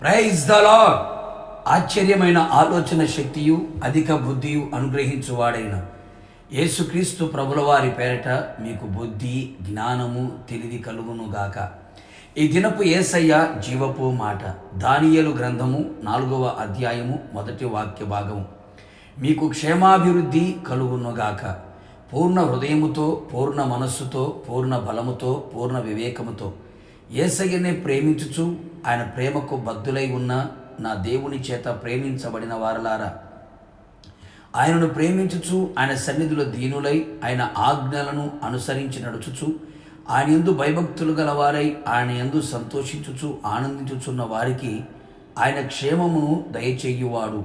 Praise the lord ఆశ్చర్యమైన ఆలోచన శక్తియు అధిక బుద్ధియు అనుగ్రహించువాడైన యేసుక్రీస్తు ప్రభుల వారి పేరట మీకు బుద్ధి జ్ఞానము తెలివి కలుగును గాక. ఈ దినపు ఏసయ్య జీవపు మాట దానియలు గ్రంథము నాలుగవ అధ్యాయము మొదటి వాక్య భాగము. మీకు క్షేమాభివృద్ధి కలుగునుగాక పూర్ణ హృదయముతో పూర్ణ మనస్సుతో పూర్ణ బలముతో పూర్ణ వివేకముతో ఏసయ్యనే ప్రేమించుచు ఆయన ప్రేమకు బద్దులై ఉన్న నా దేవుని చేత ప్రేమించబడిన వారలారా. ఆయనను ప్రేమించుచు ఆయన సన్నిధిలో దీనులై ఆయన ఆజ్ఞలను అనుసరించి నడుచుచు ఆయన ఎందు భయభక్తులు గలవారై ఆయన ఎందు సంతోషించుచు ఆనందించుచున్న వారికి ఆయన క్షేమమును దయచేయువాడు.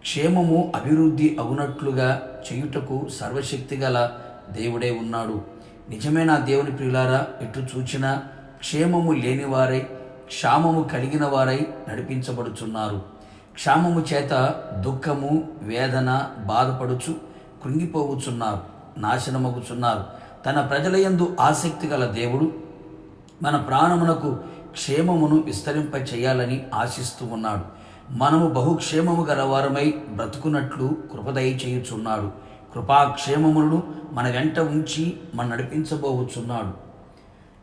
క్షేమము అభివృద్ధి అగునట్లుగా చేయుటకు సర్వశక్తి గల దేవుడే ఉన్నాడు. నిజమే నా దేవుని ప్రియులారా ఎటు చూచినా క్షేమము లేనివారై క్షామము కలిగిన వారై నడిపించబడుచున్నారు. క్షామము చేత దుఃఖము వేదన బాధపడుచు కృంగిపోవుచున్నారు నాశనమగుచున్నారు. తన ప్రజల యందు ఆసక్తి గల దేవుడు మన ప్రాణమునకు క్షేమమును విస్తరింప చేయాలని ఆశిస్తూ ఉన్నాడు. మనము బహుక్షేమము గలవారమై బ్రతుకున్నట్లు కృపదయ చేయుచున్నాడు. కృపాక్షేమములను మన వెంట ఉంచి మన నడిపించబోవుచున్నాడు.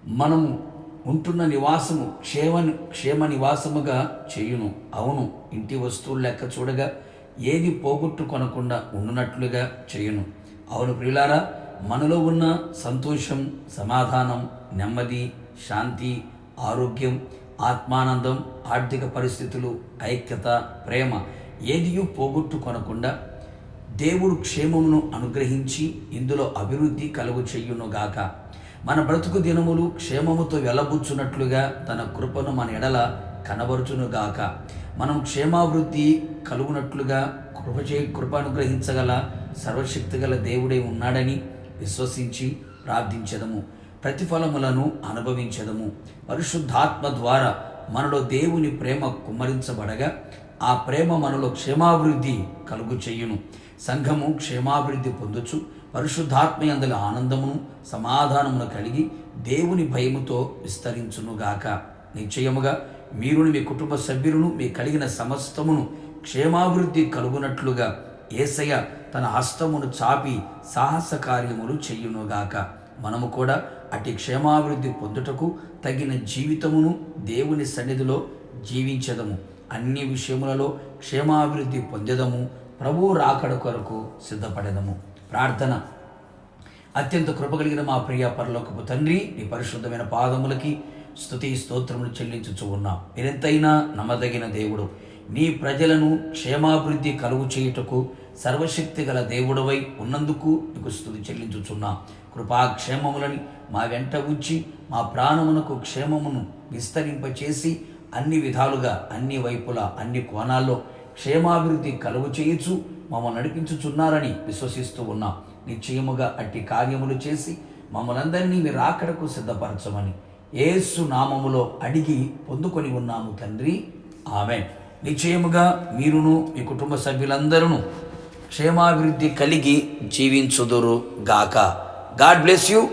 మనము ఉంటున్న నివాసము క్షేమ క్షేమ నివాసముగా చేయును. అవును ఇంటి వస్తువులు లెక్క చూడగా ఏది పోగొట్టుకొనకుండా ఉండునట్లుగా చేయును. అవును ప్రియులారా మనలో ఉన్న సంతోషం సమాధానం నెమ్మది శాంతి ఆరోగ్యం ఆత్మానందం ఆర్థిక పరిస్థితులు ఐక్యత ప్రేమ ఏదియూ పోగొట్టుకొనకుండా దేవుడు క్షేమమును అనుగ్రహించి ఇందులో అభివృద్ధి కలుగు చెయ్యునుగాక మన బ్రతుకు దినములు క్షేమముతో వెలబుచ్చున్నట్లుగా తన కృపను మన ఎడల కనబరుచునుగాక. మనం క్షేమాభివృద్ధి కలుగునట్లుగా కృప చే కృప సర్వశక్తి గల దేవుడే ఉన్నాడని విశ్వసించి ప్రార్థించదము. ప్రతిఫలములను అనుభవించదము. పరిశుద్ధాత్మ ద్వారా మనలో దేవుని ప్రేమ కుమ్మరించబడగా ఆ ప్రేమ మనలో క్షేమాభివృద్ధి కలుగు చెయ్యును సంఘము క్షేమాభివృద్ధి పొందుచు పరిశుద్ధాత్మయందల ఆనందమును సమాధానమును కలిగి దేవుని భయముతో విస్తరించునుగాక. నిశ్చయముగా మీరుని మీ కుటుంబ సభ్యులను మీ కలిగిన సమస్తమును క్షేమాభివృద్ధి కలుగునట్లుగా ఏసయ్య తన హస్తమును చాపి సాహస కార్యములు చెయ్యునుగాక మనము కూడా అటు క్షేమాభివృద్ధి పొందుటకు తగిన జీవితమును దేవుని సన్నిధిలో జీవించదము. అన్ని విషయములలో క్షేమాభివృద్ధి పొందదము. ప్రభు రాకడ కొరకు సిద్ధపడదము. ప్రార్థన. అత్యంత కృపగలిగిన మా ప్రియ పరలోకపు తండ్రి నీ పరిశుద్ధమైన పాదములకి స్థుతి స్తోత్రములు చెల్లించుచు ఉన్నాం. మీరెంతైనా నమ్మదగిన దేవుడు. నీ ప్రజలను క్షేమాభివృద్ధి కలుగు చేయుటకు సర్వశక్తి గల దేవుడవై ఉన్నందుకు నీకు స్థుతి చెల్లించుచున్నాం కృపాక్షేమములని మా వెంట ఉంచి మా ప్రాణమునకు క్షేమమును విస్తరింపచేసి అన్ని విధాలుగా అన్ని వైపులా అన్ని కోణాల్లో క్షేమాభివృద్ధి కలుగు చేయుచు మమ్మల్ని నడిపించుచున్నారని విశ్వసిస్తూ ఉన్నాం. నిశ్చయముగా అట్టి కార్యములు చేసి మమ్మల్ందరినీ మీరు ఆకడకు సిద్ధపరచమని ఏసు నామములో అడిగి పొందుకొని ఉన్నాము తండ్రి. ఆమె నిశ్చయముగా మీరును మీ కుటుంబ సభ్యులందరూ క్షేమాభివృద్ధి కలిగి జీవించుదురు గాక. God bless you.